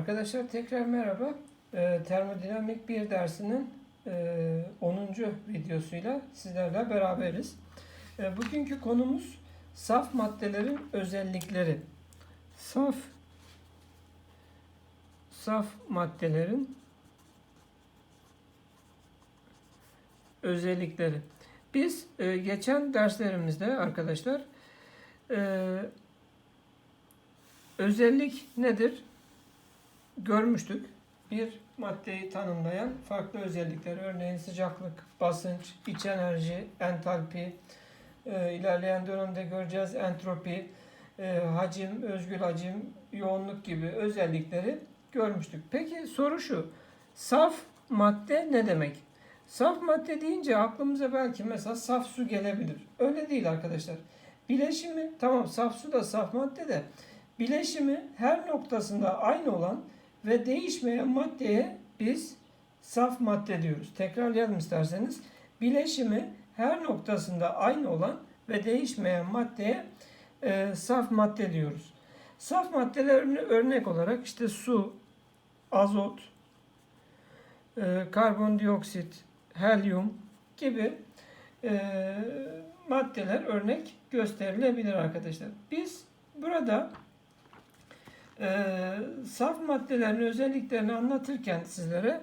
Arkadaşlar tekrar merhaba. Ee, termodinamik bir dersinin e, 10. videosuyla sizlerle beraberiz. Ee, bugünkü konumuz saf maddelerin özellikleri. Saf saf maddelerin özellikleri. Biz e, geçen derslerimizde arkadaşlar e, özellik nedir? Görmüştük. Bir maddeyi tanımlayan farklı özellikler, örneğin sıcaklık, basınç, iç enerji, entalpi, e, ilerleyen dönemde göreceğiz entropi, e, hacim, özgül hacim, yoğunluk gibi özellikleri görmüştük. Peki soru şu, saf madde ne demek? Saf madde deyince aklımıza belki mesela saf su gelebilir. Öyle değil arkadaşlar. Bileşimi, tamam saf su da saf madde de, bileşimi her noktasında aynı olan ve değişmeyen maddeye biz saf madde diyoruz. Tekrarlayalım isterseniz. Bileşimi her noktasında aynı olan ve değişmeyen maddeye e, saf madde diyoruz. Saf maddelerini örnek olarak işte su, azot, e, karbondioksit, helyum gibi e, maddeler örnek gösterilebilir arkadaşlar. Biz burada saf maddelerin özelliklerini anlatırken sizlere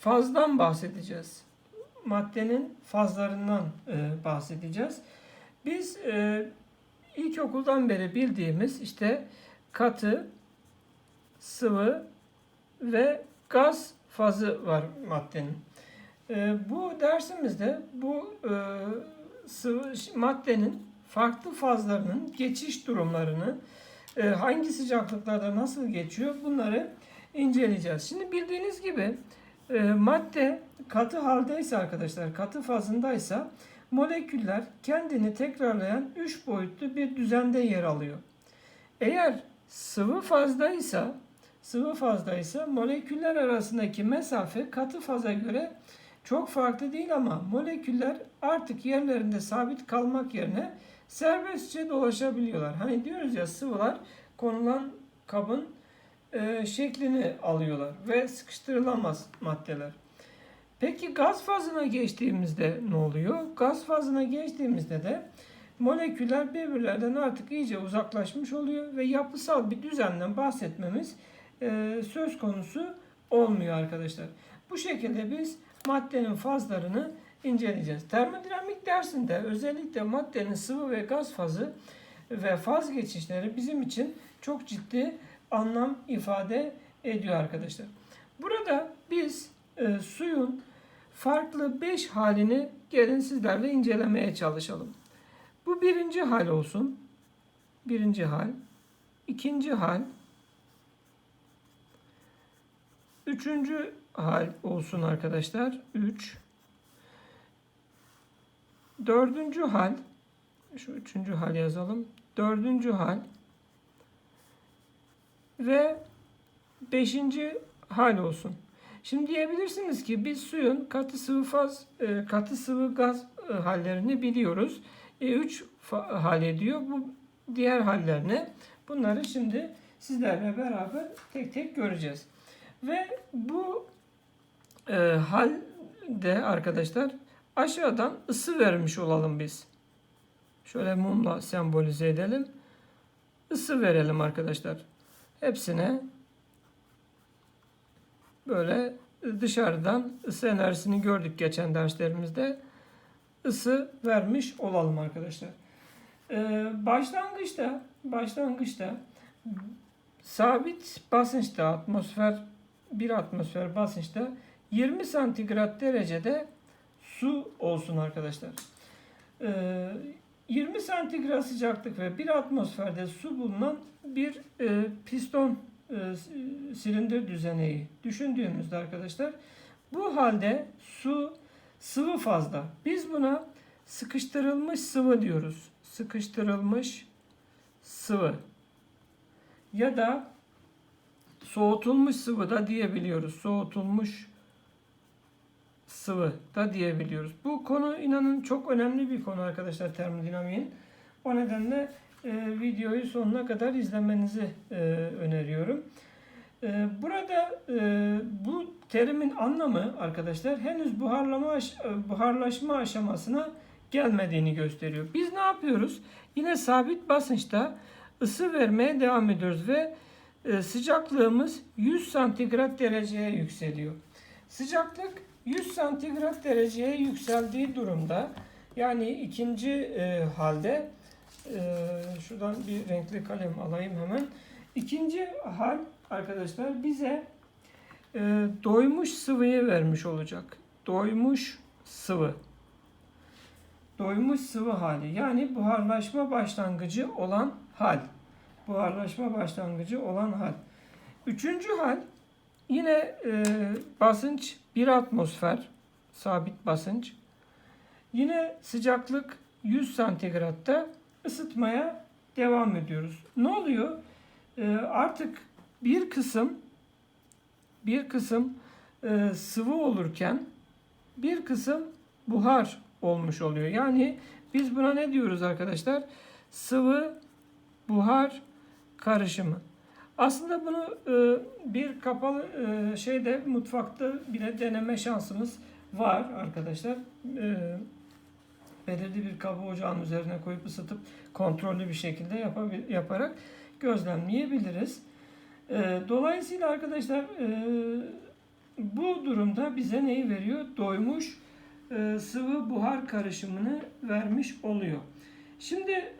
fazdan bahsedeceğiz. Maddenin fazlarından e, bahsedeceğiz. Biz e, ilkokuldan beri bildiğimiz işte katı, sıvı ve gaz fazı var maddenin. E, bu dersimizde bu e, sıvı maddenin farklı fazlarının geçiş durumlarını hangi sıcaklıklarda nasıl geçiyor bunları inceleyeceğiz. Şimdi bildiğiniz gibi e, madde katı haldeyse arkadaşlar katı fazındaysa moleküller kendini tekrarlayan 3 boyutlu bir düzende yer alıyor. Eğer sıvı fazdaysa sıvı fazdaysa moleküller arasındaki mesafe katı faza göre çok farklı değil ama moleküller artık yerlerinde sabit kalmak yerine serbestçe dolaşabiliyorlar. Hani diyoruz ya sıvılar konulan kabın e, şeklini alıyorlar ve sıkıştırılamaz maddeler. Peki gaz fazına geçtiğimizde ne oluyor? Gaz fazına geçtiğimizde de moleküller birbirlerinden artık iyice uzaklaşmış oluyor ve yapısal bir düzenden bahsetmemiz e, söz konusu olmuyor arkadaşlar. Bu şekilde biz maddenin fazlarını inceleyeceğiz. Termodinamik dersinde özellikle maddenin sıvı ve gaz fazı ve faz geçişleri bizim için çok ciddi anlam ifade ediyor arkadaşlar. Burada biz e, suyun farklı 5 halini gelin sizlerle incelemeye çalışalım. Bu birinci hal olsun. Birinci hal. ikinci hal. Üçüncü hal olsun arkadaşlar. 3. Dördüncü hal. Şu üçüncü hal yazalım. Dördüncü hal. Ve beşinci hal olsun. Şimdi diyebilirsiniz ki biz suyun katı sıvı faz, e, katı sıvı gaz e, hallerini biliyoruz. E, üç hal ediyor. Bu diğer hallerini. Bunları şimdi sizlerle beraber tek tek göreceğiz. Ve bu e, halde arkadaşlar aşağıdan ısı vermiş olalım biz. Şöyle mumla sembolize edelim. Isı verelim arkadaşlar. Hepsine böyle dışarıdan ısı enerjisini gördük geçen derslerimizde. Isı vermiş olalım arkadaşlar. Ee, başlangıçta başlangıçta sabit basınçta atmosfer bir atmosfer basınçta 20 santigrat derecede su olsun arkadaşlar. Ee, 20 santigrat sıcaklık ve 1 atmosferde su bulunan bir e, piston e, silindir düzeneği düşündüğümüzde arkadaşlar bu halde su sıvı fazla. Biz buna sıkıştırılmış sıvı diyoruz. Sıkıştırılmış sıvı ya da soğutulmuş sıvı da diyebiliyoruz. Soğutulmuş sıvı da diyebiliyoruz. Bu konu inanın çok önemli bir konu arkadaşlar termodinamiğin. O nedenle e, videoyu sonuna kadar izlemenizi e, öneriyorum. Ee, burada e, bu terimin anlamı arkadaşlar henüz buharlama e, buharlaşma aşamasına gelmediğini gösteriyor. Biz ne yapıyoruz? Yine sabit basınçta ısı vermeye devam ediyoruz ve e, sıcaklığımız 100 santigrat dereceye yükseliyor. Sıcaklık 100 santigrat dereceye yükseldiği durumda yani ikinci e, halde e, şuradan bir renkli kalem alayım hemen. İkinci hal arkadaşlar bize e, doymuş sıvıyı vermiş olacak. Doymuş sıvı. Doymuş sıvı hali. Yani buharlaşma başlangıcı olan hal. Buharlaşma başlangıcı olan hal. Üçüncü hal yine e, basınç 1 atmosfer. Sabit basınç. Yine sıcaklık 100 santigratta ısıtmaya devam ediyoruz. Ne oluyor? Ee, artık bir kısım bir kısım e, sıvı olurken bir kısım buhar olmuş oluyor. Yani biz buna ne diyoruz arkadaşlar? Sıvı buhar karışımı. Aslında bunu e, bir kapalı e, şeyde mutfakta bile deneme şansımız var arkadaşlar. E, belirli bir kabı ocağın üzerine koyup ısıtıp kontrollü bir şekilde yaparak gözlemleyebiliriz. Dolayısıyla arkadaşlar bu durumda bize neyi veriyor? Doymuş sıvı buhar karışımını vermiş oluyor. Şimdi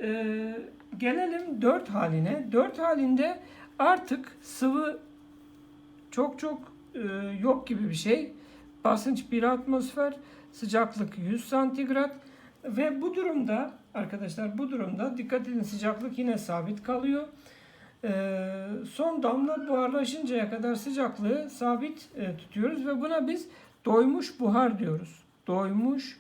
gelelim 4 haline. 4 halinde artık sıvı çok çok e, yok gibi bir şey. Basınç 1 atmosfer, sıcaklık 100 santigrat ve bu durumda arkadaşlar bu durumda dikkat edin sıcaklık yine sabit kalıyor. Ee, son damla buharlaşıncaya kadar sıcaklığı sabit e, tutuyoruz ve buna biz doymuş buhar diyoruz. Doymuş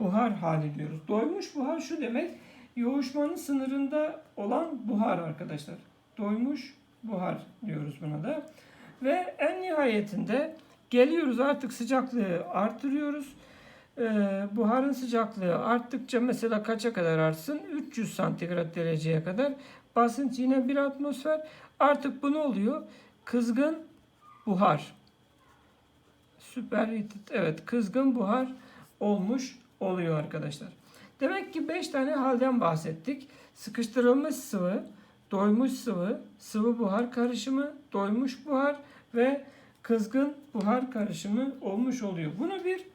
buhar hali diyoruz. Doymuş buhar şu demek yoğuşmanın sınırında olan buhar arkadaşlar. Doymuş buhar diyoruz buna da. Ve en nihayetinde geliyoruz artık sıcaklığı artırıyoruz. Ee, buharın sıcaklığı arttıkça mesela kaça kadar artsın? 300 santigrat dereceye kadar. Basınç yine 1 atmosfer. Artık bu ne oluyor? Kızgın buhar. Superheated. Evet kızgın buhar olmuş oluyor arkadaşlar. Demek ki 5 tane halden bahsettik. Sıkıştırılmış sıvı, doymuş sıvı, sıvı buhar karışımı, doymuş buhar ve kızgın buhar karışımı olmuş oluyor. Bunu bir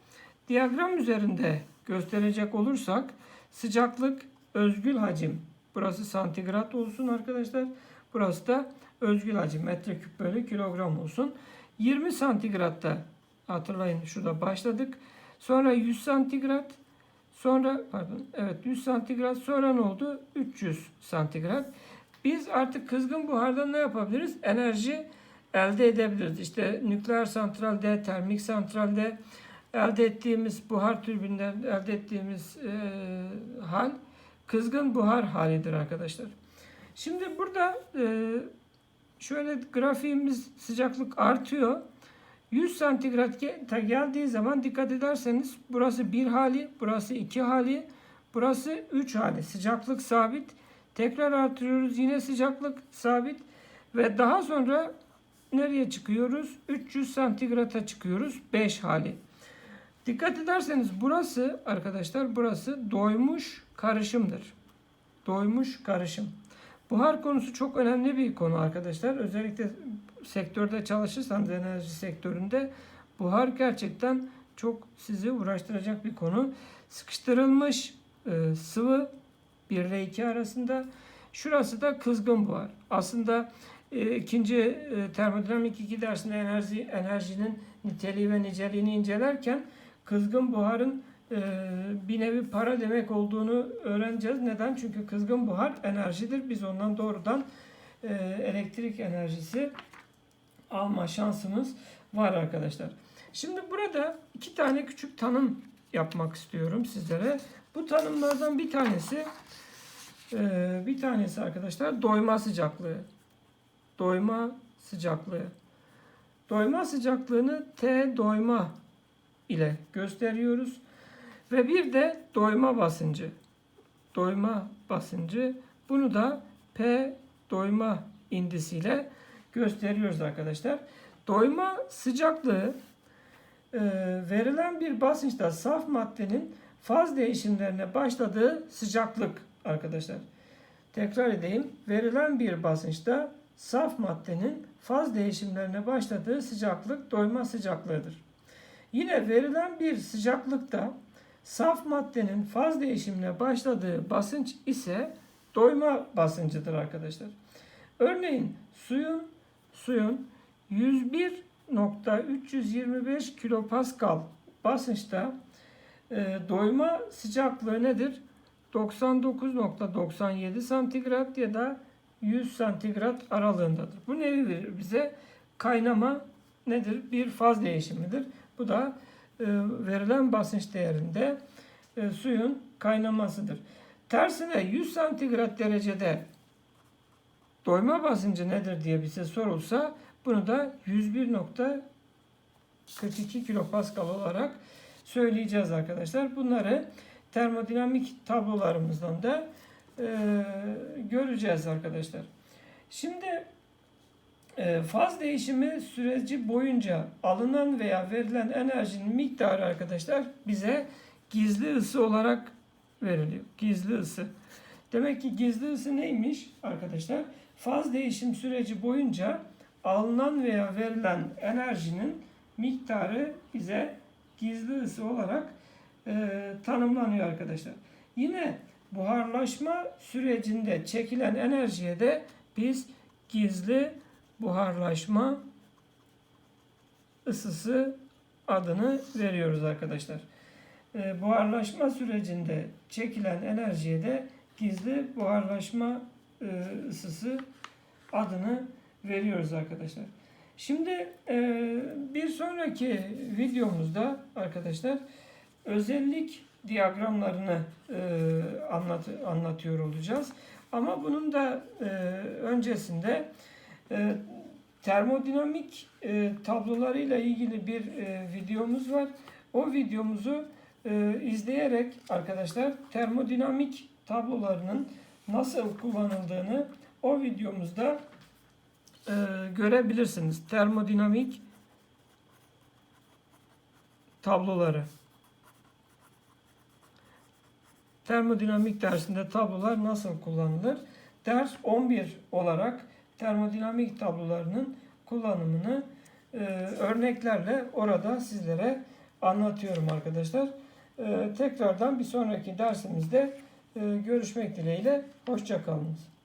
diyagram üzerinde gösterecek olursak sıcaklık özgül hacim. Burası santigrat olsun arkadaşlar. Burası da özgül hacim metreküp bölü kilogram olsun. 20 santigratta hatırlayın şurada başladık. Sonra 100 santigrat sonra pardon evet 100 santigrat sonra ne oldu? 300 santigrat. Biz artık kızgın buhardan ne yapabiliriz? Enerji elde edebiliriz. İşte nükleer santralde, termik santralde elde ettiğimiz buhar türbinden elde ettiğimiz e, hal kızgın buhar halidir arkadaşlar. Şimdi burada e, şöyle grafiğimiz sıcaklık artıyor. 100 santigrat ge- geldiği zaman dikkat ederseniz burası bir hali, burası iki hali, burası üç hali. Sıcaklık sabit. Tekrar artırıyoruz. Yine sıcaklık sabit. Ve daha sonra nereye çıkıyoruz? 300 santigrata çıkıyoruz. 5 hali. Dikkat ederseniz burası arkadaşlar burası doymuş karışımdır. Doymuş karışım. Buhar konusu çok önemli bir konu arkadaşlar. Özellikle sektörde çalışırsanız enerji sektöründe buhar gerçekten çok sizi uğraştıracak bir konu. Sıkıştırılmış e, sıvı 1 ile 2 arasında. Şurası da kızgın buhar. Aslında e, ikinci e, termodinamik 2 dersinde enerji enerjinin niteliği ve niceliğini incelerken kızgın buharın e, bir nevi para demek olduğunu öğreneceğiz. Neden? Çünkü kızgın buhar enerjidir. Biz ondan doğrudan e, elektrik enerjisi alma şansımız var arkadaşlar. Şimdi burada iki tane küçük tanım yapmak istiyorum sizlere. Bu tanımlardan bir tanesi e, bir tanesi arkadaşlar doyma sıcaklığı. Doyma sıcaklığı. Doyma sıcaklığını T doyma ile gösteriyoruz. Ve bir de doyma basıncı. Doyma basıncı. Bunu da P doyma indisiyle gösteriyoruz arkadaşlar. Doyma sıcaklığı e, verilen bir basınçta saf maddenin faz değişimlerine başladığı sıcaklık arkadaşlar. Tekrar edeyim. Verilen bir basınçta saf maddenin faz değişimlerine başladığı sıcaklık doyma sıcaklığıdır. Yine verilen bir sıcaklıkta saf maddenin faz değişimine başladığı basınç ise doyma basıncıdır arkadaşlar. Örneğin suyun suyun 101.325 kilopascal basınçta e, doyma sıcaklığı nedir? 99.97 santigrat ya da 100 santigrat aralığındadır. Bu neyi verir bize? Kaynama nedir? Bir faz değişimidir. Bu da e, verilen basınç değerinde e, suyun kaynamasıdır. Tersine 100 santigrat derecede doyma basıncı nedir diye bize sorulsa bunu da 101.42 kilopascal olarak söyleyeceğiz arkadaşlar. Bunları termodinamik tablolarımızdan da e, göreceğiz arkadaşlar. Şimdi e, faz değişimi süreci boyunca alınan veya verilen enerjinin miktarı arkadaşlar bize gizli ısı olarak veriliyor. Gizli ısı. Demek ki gizli ısı neymiş arkadaşlar? Faz değişim süreci boyunca alınan veya verilen enerjinin miktarı bize gizli ısı olarak e, tanımlanıyor arkadaşlar. Yine buharlaşma sürecinde çekilen enerjiye de biz gizli buharlaşma ısısı adını veriyoruz arkadaşlar. E, buharlaşma sürecinde çekilen enerjiye de gizli buharlaşma e, ısısı adını veriyoruz arkadaşlar. Şimdi e, bir sonraki videomuzda arkadaşlar özellik diyagramlarını e, anlat, anlatıyor olacağız. Ama bunun da e, öncesinde termodinamik tablolarıyla ilgili bir videomuz var. O videomuzu izleyerek arkadaşlar termodinamik tablolarının nasıl kullanıldığını o videomuzda e, görebilirsiniz. Termodinamik tabloları. Termodinamik dersinde tablolar nasıl kullanılır? Ders 11 olarak termodinamik tablolarının kullanımını e, örneklerle orada sizlere anlatıyorum arkadaşlar. E, tekrardan bir sonraki dersimizde e, görüşmek dileğiyle. Hoşçakalınız.